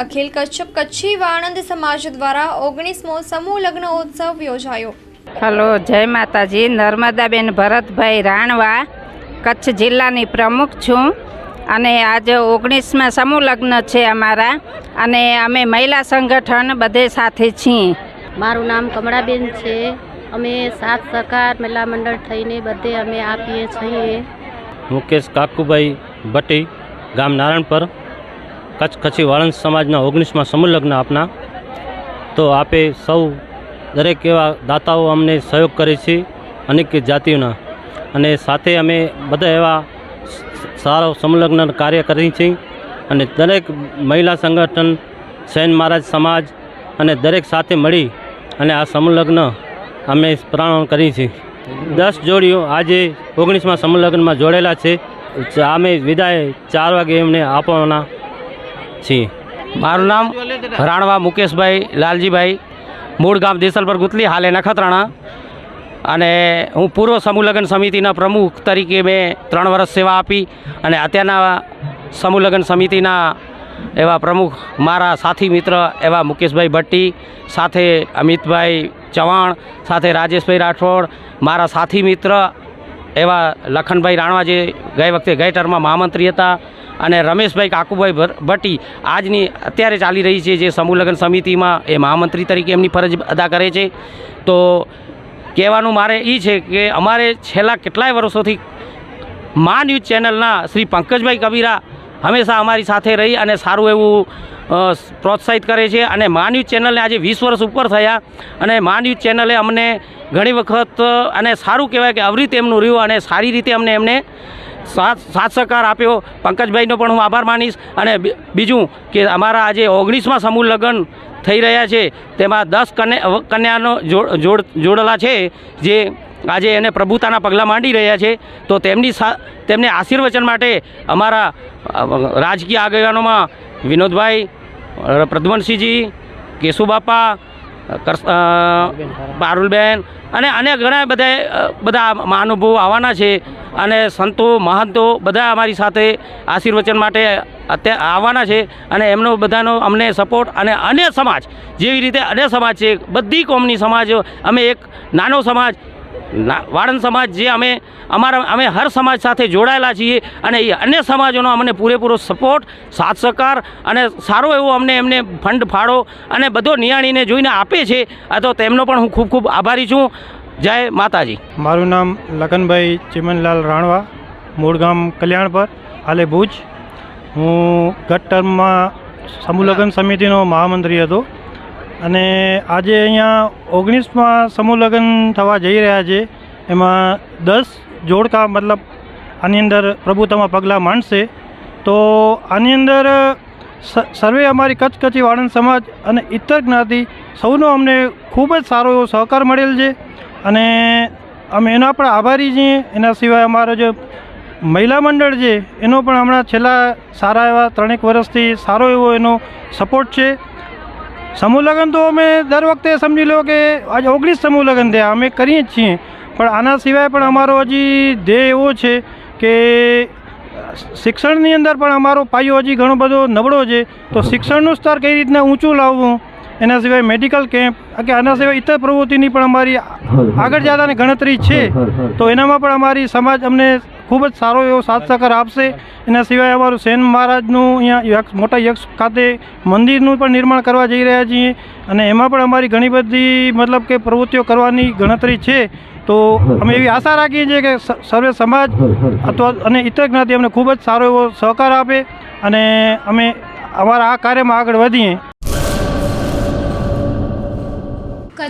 અખિલ કચ્છપ કચ્છી વાણંદ સમાજ દ્વારા ઓગણીસમો સમૂહ લગ્ન ઉત્સવ યોજાયો. હલો જય માતાજી. નર્મદાબેન ભરતભાઈ રાણવા કચ્છ જિલ્લાની પ્રમુખ છું અને આજે ઓગણીસમાં સમૂહ લગ્ન છે અમારા અને અમે મહિલા સંગઠન બધે સાથે છીએ. મારું નામ કમળાબેન છે. અમે સાત સહકાર મહિલા મંડળ થઈને બધે અમે આપીએ છીએ. મુકેશ કાકુભાઈ ભટ્ટી ગામ નારાયણપર કચ્છ કચ્છી વાળંદ સમાજના ઓગણીસમાં સમુલગ્ન આપના. તો આપે સૌ દરેક એવા દાતાઓ અમને સહયોગ કરે છે અનેક જાતિઓના. અને સાથે અમે બધા એવા સારો સમૂહ લગ્ન કાર્ય કરી છે. અને દરેક મહિલા સંગઠન, સૈન મહારાજ સમાજ અને દરેક સાથે મળી અને આ સમલગ્ન અમે પ્રાણ કરી છે દસ જોડીઓ આજે ઓગણીસમાં સમલગ્નમાં જોડેલા છે. અમે વિદાય ચાર વાગે એમને આપવાના છીએ મારું નામ રાણવા મુકેશભાઈ લાલજીભાઈ. મૂળ ગામ દેસલપર ગુતલી, હાલે નખત્રાણા. અને હું પૂર્વ સમૂહ સમિતિના પ્રમુખ તરીકે મેં ત્રણ વર્ષ સેવા આપી અને અત્યારના સમૂહ સમિતિના એવા પ્રમુખ મારા સાથી મિત્ર એવા મુકેશભાઈ ભટ્ટી, સાથે અમિતભાઈ ચવાણ, સાથે રાજેશભાઈ રાઠોડ, મારા સાથી મિત્ર એવા લખનભાઈ રાણવા જે ગઈ વખતે ગઈ ટર્મમાં મહામંત્રી હતા અને રમેશભાઈ કાકુભાઈ ભટ્ટી આજની અત્યારે ચાલી રહી છે જે સમૂહ લગ્ન સમિતિમાં એ મહામંત્રી તરીકે એમની ફરજ અદા કરે છે. તો કહેવાનું મારે એ છે કે અમારે છેલ્લા કેટલાય વર્ષોથી મા ન્યૂઝ ચેનલના શ્રી પંકજભાઈ કબીરા હંમેશા અમારી સાથે રહી અને સારું એવું પ્રોત્સાહિત કરે છે. અને મા ચેનલને આજે વીસ વર્ષ ઉપર થયા અને મા ચેનલે અમને ઘણી વખત, અને સારું કહેવાય કે અવરીત એમનું રહ્યું અને સારી રીતે અમને એમને સાથ સાથ સહકાર આપ્યો. પંકજભાઈનો પણ હું આભાર માનીશ. અને બીજું કે અમારા આજે ઓગણીસમાં સમૂહ લગ્ન થઈ રહ્યા છે. તેમાં દસ કન્યા, કન્યાનો જોડ, જોડ- જોડેલા છે. જે આજે એને પ્રભુતાના પગલાં માંડી રહ્યા છે, તો તેમની તેમને આશીર્વચન માટે અમારા રાજકીય આગેવાનોમાં વિનોદભાઈ પ્રદ્યુમનસિંહજી, કેશુબાપા પારુલબેન અને અન્ય ઘણા બધા બધા મહાનુભવો આવવાના છે અને સંતો, મહંતો બધા અમારી સાથે આશીર્વચન માટે અત્યારે આવવાના છે અને એમનો બધાનો અમને સપોર્ટ અને અન્ય સમાજ, જેવી રીતે અન્ય સમાજ છે, બધી કોમની સમાજ, અમે એક નાનો સમાજ વાળંદ સમાજ જે અમે અમારા અમે હર સમાજ સાથે જોડાયેલા છીએ અને એ અન્ય સમાજોનો અમને પૂરેપૂરો સપોર્ટ સાથ સહકાર અને સારો એવો અમને એમને ફંડ ફાળો અને બધો નિયાણીને જોઈને આપે છે. તો તેમનો પણ હું ખૂબ ખૂબ આભારી છું. જય માતાજી. મારું નામ લગનભાઈ ચિમનલાલ રાણવા મૂળગામ કલ્યાણ કલ્યાણપર, હાલે ભુજ. હું ગત ટર્મમાં સમૂહ લગ્ન સમિતિનો મહામંત્રી હતો. અને આજે અહીંયા ઓગણીસમાં સમૂહ લગ્ન થવા જઈ રહ્યા છે. એમાં દસ જોડકા મતલબ આની અંદર પ્રભુતામાં પગલાં માંડશે. તો આની અંદર સર્વે અમારી કચ્છ કચ્છી વાળંદ સમાજ અને ઇતર જ્ઞાતિ સૌનો અમને ખૂબ જ સારો એવો સહકાર મળેલ છે. અને અમે એના પણ આભારી છીએ. એના સિવાય અમારો જે મહિલા મંડળ છે, એનો પણ હમણાં છેલ્લા સારા એવા ત્રણેક વર્ષથી સારો એવો એનો સપોર્ટ છે. સમૂહ લગ્ન તો અમે દર વખતે સમજી લો કે આજે ઓગણીસ સમૂહ લગ્ન થયા અમે કરીએ જ છીએ. પણ આના સિવાય પણ અમારો હજી ધ્યેય એવો છે કે શિક્ષણની અંદર પણ અમારો પાયો હજી ઘણો બધો નબળો છે. તો શિક્ષણનું સ્તર કઈ રીતના ઊંચું લાવવું એના સિવાય મેડિકલ કેમ્પ કે આના સિવાય ઇતર પ્રવૃત્તિની પણ અમારી આગળ જતાની ગણતરી છે. તો એનામાં પણ અમારી સમાજ અમને ખૂબ જ સારો એવો સાથ સહકાર આપશે. એના સિવાય અમારું સેન મહારાજનું અહીંયા યક્ષ, મોટા યક્ષ ખાતે મંદિરનું પણ નિર્માણ કરવા જઈ રહ્યા છીએ. અને એમાં પણ અમારી ઘણી બધી મતલબ કે પ્રવૃત્તિઓ કરવાની ગણતરી છે. તો અમે એવી આશા રાખીએ છીએ કે સર્વે સમાજ અથવા અને ઇતર જ્ઞાતિ અમને ખૂબ જ સારો એવો સહકાર આપે. અને અમે અમારા આ કાર્યમાં આગળ વધીએ.